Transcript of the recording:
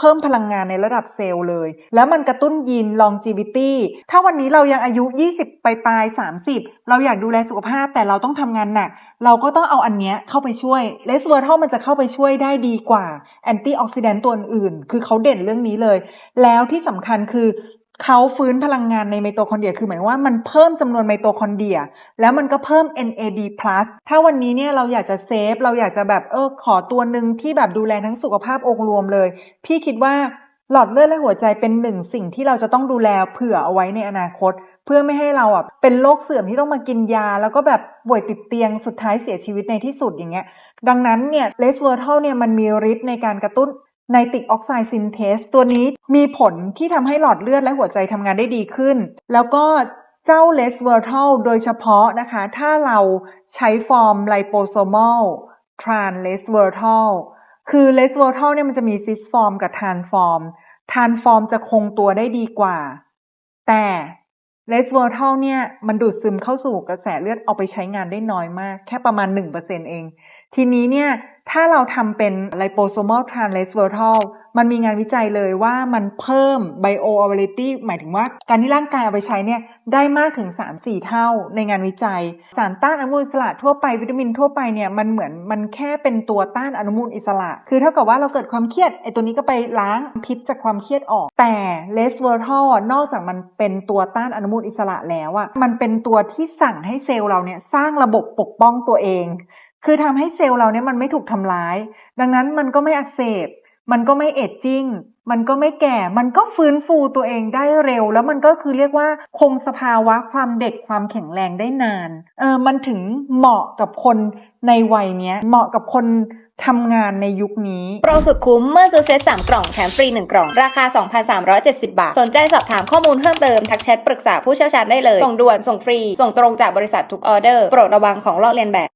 เพิ่มพลังงานในระดับเซลล์เลย แล้วมันกระตุ้นยีน longevity ถ้าวันนี้เรายังอายุ 20ปลายปลาย 30 เราอยากดูแลสุขภาพแต่เราต้องทำงานหนัก เราก็ต้องเอาอันเนี้ยเข้าไปช่วยเลสเวอร์ทัลมันจะเข้าไปช่วยได้ดีกว่าแอนตี้ออกซิแดนต์ตัวอื่น คือเขาเด่นเรื่องนี้เลย แล้วที่สำคัญคือ เขาฟื้นพลังงานในไมโตคอนเดรีย คือหมายว่ามันเพิ่มจำนวนไมโตคอนเดรีย แล้วมันก็เพิ่ม NAD+ ถ้าวันนี้เนี่ยเราอยากจะเซฟ เราอยากจะแบบเออขอตัวหนึ่งที่แบบดูแลทั้งสุขภาพองค์รวมเลย พี่คิดว่าหลอดเลือดและหัวใจเป็นหนึ่งสิ่งที่เราจะต้องดูแลเผื่อเอาไว้ในอนาคต เพื่อไม่ให้เราอะเป็นโรคเสื่อมที่ต้องมากินยา แล้วก็แบบป่วยติดเตียงสุดท้ายเสียชีวิตในที่สุดอย่างเงี้ย ดังนั้นเนี่ยเลสเวอร์ทัลเนี่ยมันมีฤทธิ์ในการกระตุ้น ไนติกออกไซด์ซินเทสตัวนี้มีผลที่ทำให้หลอดเลือดและหัวใจทำงานได้ดีขึ้น แล้วก็เจ้าเลสเวอร์ทัลโดยเฉพาะนะคะ ถ้าเราใช้ฟอร์มไลโปโซมอลทรานเลสเวอร์ทัลคือเลสเวอร์ทัลเนี่ยมันจะมีซิสฟอร์มกับทานฟอร์มทานฟอร์มจะคงตัวได้ดีกว่า แต่เลสเวอร์ทัลเนี่ยมันดูดซึมเข้าสู่กระแสเลือดเอาไปใช้งานได้น้อยมาก แค่ประมาณ 1%เอง ทีนี้เนี่ยถ้าเราทำเป็น liposomal transversal มันมีงานวิจัยเลยว่ามันเพิ่ม bioavailability หมายถึงว่าการที่ร่างกายเอาไปใช้เนี่ยได้มากถึง 3-4 เท่าในงานวิจัย สารต้านอนุมูลอิสระทั่วไปวิตามินทั่วไปเนี่ยมันเหมือนมันแค่เป็นตัวต้านอนุมูลอิสระ คือเท่ากับว่าเราเกิดความเครียดไอตัวนี้ก็ไปล้างพิษจากความเครียดออก แต่ les v e r t a l นอกจากมันเป็นตัวต้านอนุมูลอิสระแล้วอะมันเป็นตัวที่สั่งให้เซลล์เราเนี่ยสร้างระบบปกป้องตัวเอง คือทำให้เซลล์เราเนี่ยมันไม่ถูกทำร้าย ดังนั้นมันก็ไม่อักเสบ มันก็ไม่เอจจิ้ง มันก็ไม่แก่ มันก็ฟื้นฟูตัวเองได้เร็ว แล้วมันก็คือเรียกว่าคงสภาวะความเด็กความแข็งแรงได้นาน เออ มันถึงเหมาะกับคนในวัยเนี้ย เหมาะกับคนทำงานในยุคนี้ โปรสุดคุ้มเมื่อซื้อเซต3กล่องแถมฟรี 1 กล่อง ราคา 2,370 บาท สนใจสอบถามข้อมูลเพิ่มเติม ทักแชทปรึกษาผู้เชี่ยวชาญได้เลย ส่งด่วน ส่งฟรี ส่งตรงจากบริษัททุกออเดอร์ โปรดระวังของลอกเลียนแบบ